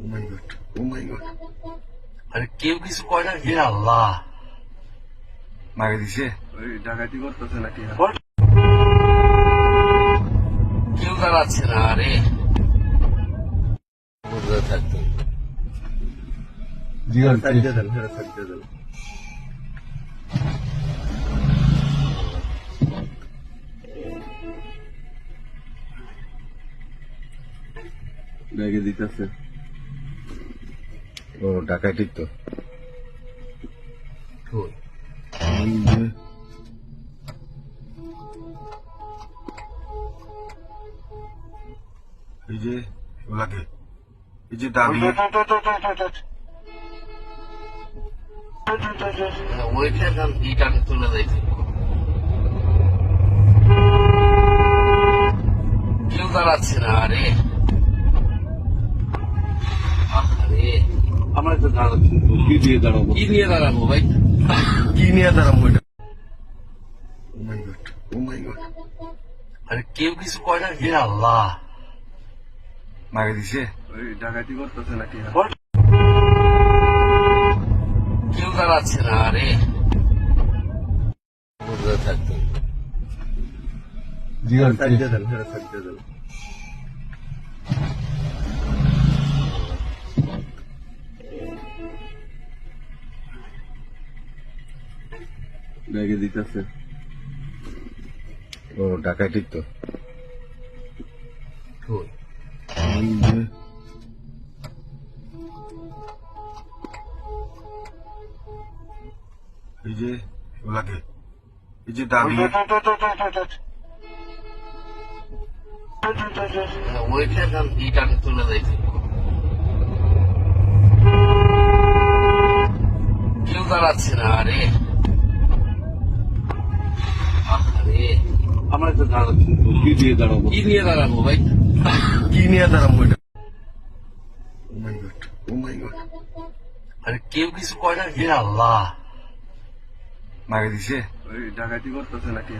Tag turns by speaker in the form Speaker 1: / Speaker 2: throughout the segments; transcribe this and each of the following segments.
Speaker 1: ও মাই god ও মাই god
Speaker 2: আরে কেউ কিছু কয় না? হে আল্লাহ।
Speaker 1: মাগে দিছে।
Speaker 3: ওই ডাকাতি করতেছে নাকি?
Speaker 2: কেউ দাঁড়াচ্ছে না আরে। থাকতো
Speaker 1: জিগান
Speaker 3: সাইডে দেন দেন। ব্যাগে দিতেছে।
Speaker 1: ও ঢাকায় ঠিক তো? এই যে ওলাকে এই যে দাবি
Speaker 2: ওইখানে ইট আমি তুলে দেখি কেউ দাঁড়াচ্ছে না আরে। আরে।
Speaker 3: আমরা তো দাঁড়াচ্ছি কি দিয়ে দাঁড়াবো?
Speaker 2: কি নিয়ে দাঁড়াবো ভাই?
Speaker 1: কি নিয়ে দাঁড়াবো এটা? ও মাই গড ও মাই গড
Speaker 2: আরে কেউ কিছু কয় না হে আল্লাহ।
Speaker 1: মাগে দিছে?
Speaker 3: ওই ডাকাতি করতেছে নাকি?
Speaker 2: কেউ দাঁড়াচ্ছে না আরে। থাকতো
Speaker 1: জিগান
Speaker 3: সাইডে দেন দেন ব্যাগে দিতেছে।
Speaker 1: ও ঢাকায় ঠিক তো? এই যে এই দাবি
Speaker 2: ওইখানে ইট আমি তুলে দেখি কেউ দাঁড়াচ্ছে না আরে।
Speaker 3: দাঁড়াচ্ছি কি দিয়ে দাঁড়াবো?
Speaker 2: কি নিয়ে দাঁড়াবো ভাই?
Speaker 1: কি নিয়ে দাঁড়াবো এটা? ও মাই গড ও মাই গড
Speaker 2: আরে কেউ কিছু কয় না হে আল্লাহ।
Speaker 1: মাগে দিছে
Speaker 3: ডাকাতি করতেছে নাকি?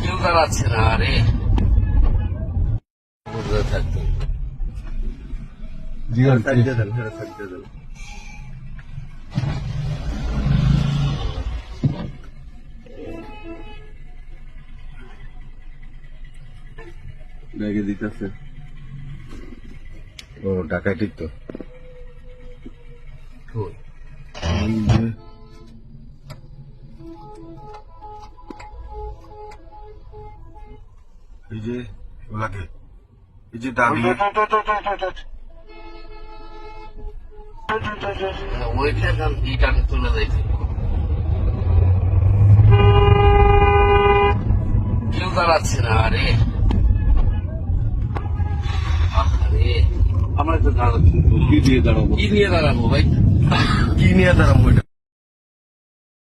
Speaker 2: কেউ দাঁড়াচ্ছে না আরে। থাকতো
Speaker 1: জিগান
Speaker 3: সাইডে দেন দেন ব্যাগে দিতেছে।
Speaker 1: ও ঢাকায় ঠিক তো? এই যে এই এই যে দাবি
Speaker 2: ওইখানে ইট আমি তুলে দেখি। কেউ দাঁড়াচ্ছে না আরে।
Speaker 3: দাঁড়াচ্ছি। কি দিয়ে দাঁড়াবো?
Speaker 2: কি নিয়ে দাঁড়াবো ভাই?
Speaker 1: কি নিয়ে দাঁড়াবো এটা?